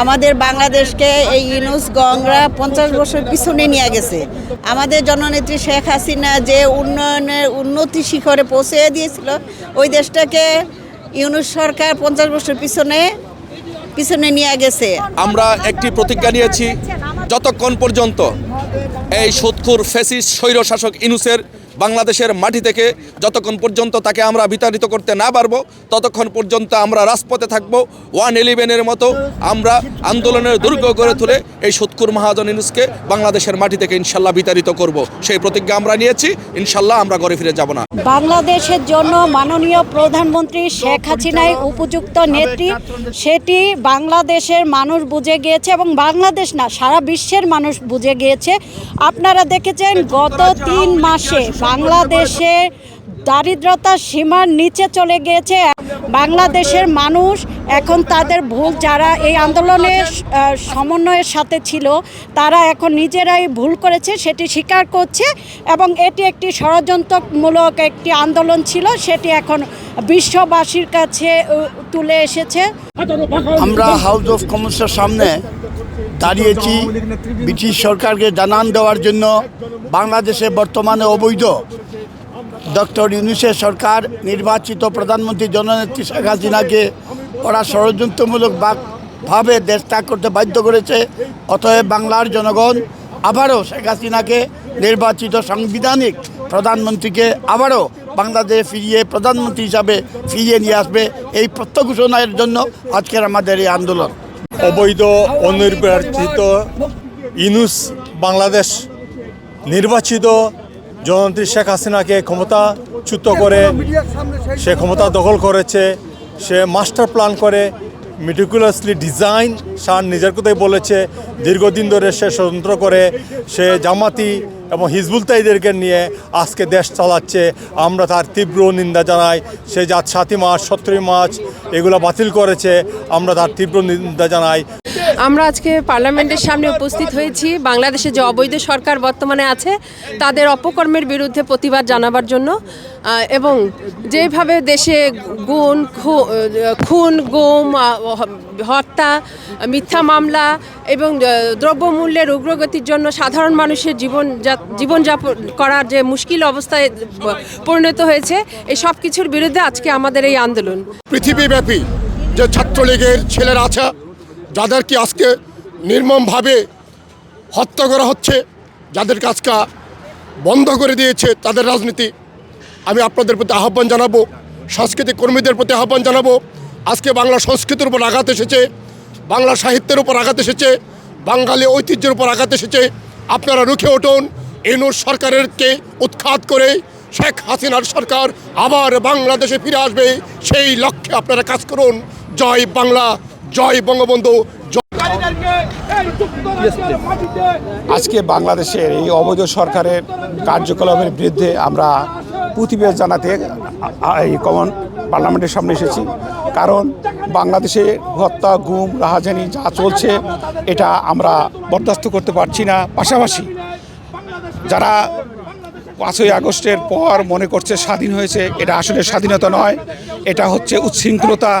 আমাদের বাংলাদেশকে এই ইউনুস গংরা পঞ্চাশ বছর পিছনে নিয়ে গেছে। আমাদের জননেত্রী শেখ হাসিনা যে উন্নয়নের উন্নতি শিখরে পৌঁছে দিয়েছিল, ওই দেশটাকে ইউনুস সরকার পঞ্চাশ বছর পিছনে পিছনে নিয়ে গেছে। আমরা একটি প্রতিজ্ঞা নিয়েছি, যতক্ষণ পর্যন্ত এই সুৎখুর ফেসিস স্বৈরশাসক ইনুসের বাংলাদেশের মাটি থেকে যতক্ষণ পর্যন্ত তাকে আমরা বিতাড়িত করতে না পারব, ততক্ষণ পর্যন্ত আমরা রাজপথে থাকব, ওয়ান ইলেভেনের মতো আমরা আন্দোলনের দুর্গ গড়ে তুলে এই সুৎখুর মহাজন ইনুসকে বাংলাদেশের মাটি থেকে ইনশাল্লাহ বিতাড়িত করব। সেই প্রতিজ্ঞা আমরা নিয়েছি, ইনশাল্লাহ আমরা ঘরে ফিরে যাব না। বাংলাদেশের জন্য মাননীয় প্রধানমন্ত্রী শেখ হাসিনাই উপযুক্ত নেত্রী, সেটি বাংলাদেশের মানুষ বুঝে গিয়েছে এবং বাংলাদেশ না, সারা বিশ্বের মানুষ বুঝে গিয়েছে। আপনারা দেখেছেন, গত তিন মাসে বাংলাদেশে দারিদ্রতার সীমার নিচে চলে গিয়েছে। বাংলাদেশের মানুষ এখন তাদের ভুল, যারা এই আন্দোলনের সমন্বয়ের সাথে ছিল, তারা এখন নিজেরাই ভুল করেছে, সেটি স্বীকার করছে এবং এটি একটি ষড়যন্ত্রমূলক একটি আন্দোলন ছিল, সেটি এখন বিশ্ববাসীর কাছে তুলে এসেছে। আমরা হাউস অফ কমার্সের সামনে দাঁড়িয়েছি, ব্রিটিশ সরকারকে জানান দেওয়ার জন্য। বাংলাদেশে বর্তমানে অবৈধ। ডক্টর ইউনুসের সরকার নির্বাচিত প্রধানমন্ত্রী জননেত্রী শেখ হাসিনাকে ওরা ষড়যন্ত্রমূলক ভাবে দেশ ত্যাগ করতে বাধ্য করেছে। অতএব বাংলার জনগণ আবারও শেখ হাসিনাকে নির্বাচিত সাংবিধানিক প্রধানমন্ত্রীকে আবারও বাংলাদেশে ফিরিয়ে প্রধানমন্ত্রী হিসাবে ফিরিয়ে নিয়ে আসবে এই প্রত্যঘোষণার জন্য আজকের আমাদের এই আন্দোলন। অবৈধ, অনির্বাচিত ইনুস বাংলাদেশ নির্বাচিত জননেত্রী শেখ হাসিনাকে ক্ষমতাচ্যুত করে সে ক্ষমতা দখল করেছে, সে মাস্টার প্ল্যান করে মেটিকুলাসলি ডিজাইন সার নিজের কথাই বলেছে, দীর্ঘদিন ধরে সে স্বতন্ত্র করে, সে জামাতি এবং হিজবুল তাইদেরকে নিয়ে আজকে দেশ চালাচ্ছে, আমরা তার তীব্র নিন্দা জানাই, সে যা সাতই মাস সতেরোই মার্চ এগুলো বাতিল করেছে, আমরা তার তীব্র নিন্দা জানাই। আমরা আজকে পার্লামেন্টের সামনে উপস্থিত হয়েছি। বাংলাদেশে যে অবৈধ সরকার বর্তমানে আছে, তাদের অপকর্মের বিরুদ্ধে প্রতিবাদ জানাবার জন্য এবং যেভাবে দেশে গুণ খুন, গুম হত্যা, মিথ্যা মামলা এবং দ্রব্যমূল্যের উগ্রগতির জন্য সাধারণ মানুষের জীবন জীবনযাপন করার যে মুশকিল অবস্থায় পরিণত হয়েছে, এই সব কিছুর বিরুদ্ধে আজকে আমাদের এই আন্দোলন। পৃথিবীব্যাপী যে ছাত্রলীগের ছেলেরা আছে যাদেরকে আজকে নির্মমভাবে হত্যা করা হচ্ছে যাদের আজকে বন্ধ করে দিয়েছে তাদের রাজনীতি, আমি আপনাদের প্রতি আহ্বান জানাব, সাংস্কৃতিক কর্মীদের প্রতি আহ্বান জানাব। আজকে বাংলা সংস্কৃতির উপর আঘাত এসেছে, বাংলা সাহিত্যের উপর আঘাত এসেছে, বাঙালি ঐতিহ্যের উপর আঘাত এসেছে। আপনারা রুখে উঠুন এনুর সরকারেরকে উৎখাত করে শেখ হাসিনার সরকার আবার বাংলাদেশে ফিরে আসবে, সেই লক্ষ্যে আপনারা কাজ করুন। জয় বাংলা। জয় বঙ্গবন্ধু জয় আজকে বাংলাদেশের এই অবৈধ সরকারের কার্যকলাপের বিরুদ্ধে আমরা প্রতিবাদ জানাতে এই কমন পার্লামেন্টের সামনে এসেছি। কারণ বাংলাদেশে হত্যা গুম রাহাজানি যা চলছে এটা আমরা বরদাস্ত করতে পারছি না। পাশাপাশি যারা পাঁচই আগস্টের পর মনে করছে স্বাধীন হয়েছে এটা আসলে স্বাধীনতা নয় এটা হচ্ছে উচ্ছৃঙ্খলতা।